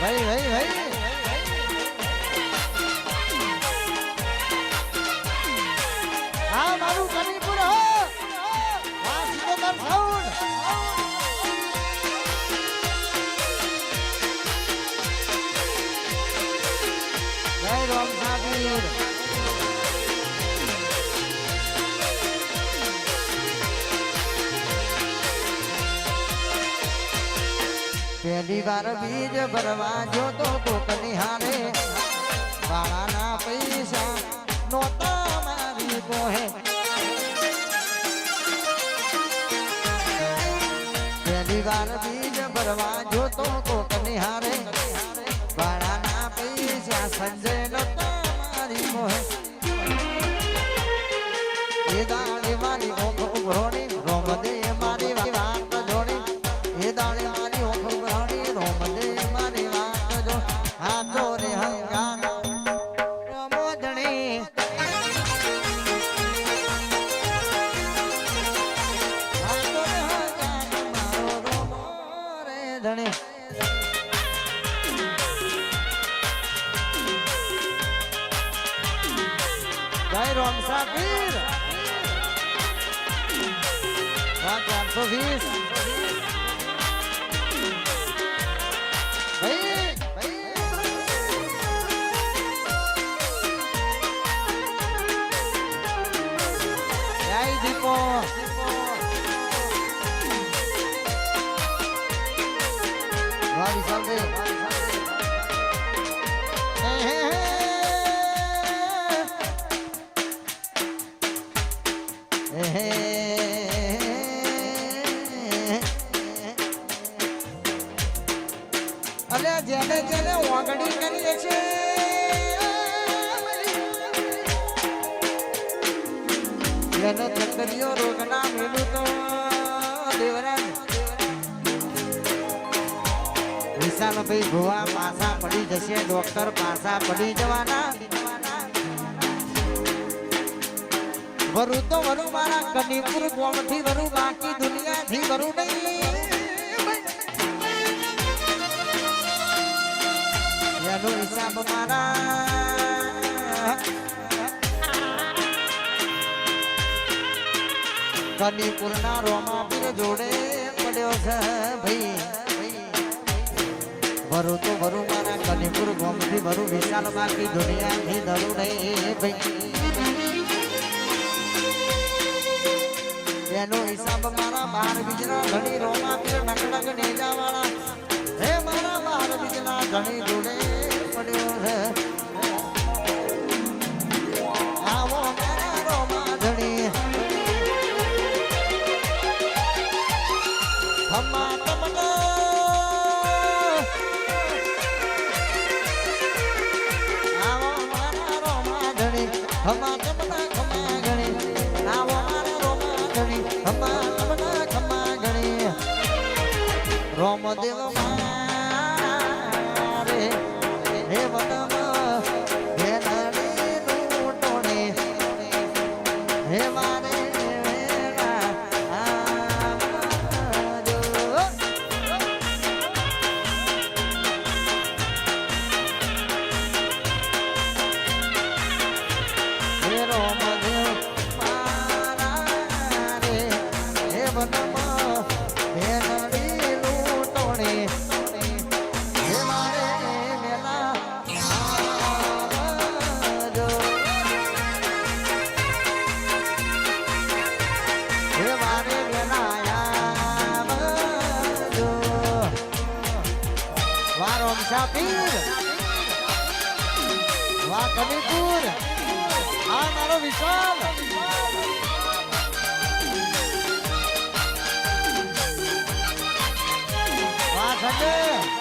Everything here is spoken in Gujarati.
ભાઈ ભાઈ વાર બીજ ભરવા જોતો કોક નિહારે બાળાના પૈસા નોતા મારી કોહે પહેલી વાર બીજ ભરવા જોતો જય રામ સાબીર રાત આઠસો વીસ ભાઈ જય દીપો વાહ વિશાલભાઈ ઓગણી કરી છે જેનો ચક્કરીઓ રોગના મેલું તો દેવરાજ પાસા પડી જશે ડોક્ટર પાસા પડી જવાના મારા કનીપુર ગોમથી વરુ બાકી દુનિયાથી વરુ નહીં. એનો હિસાબ મારા કનીપુરના રોમા પીર જોડે પડ્યો છે ભાઈ ભરું તો ભરું મારા કનીપુર ગોમથી ભરું વિશાલ બાકી દુનિયાથી ધરું નહીં ભાઈ એનો હિસાબ મારા બાર બીજના ધણી રોમા પીર નકડક નેજા વાળા હે મારા બાર બીજના ધણી જોડે રોમા ધણી ખમા ગણી આવો મારા રોમા ધણી હમ્મા તમને ખમા ગણી હે વાહ રોમશા પીર. વાહ કનીપુર આ મારો વિશાલ. વાહ સંજય.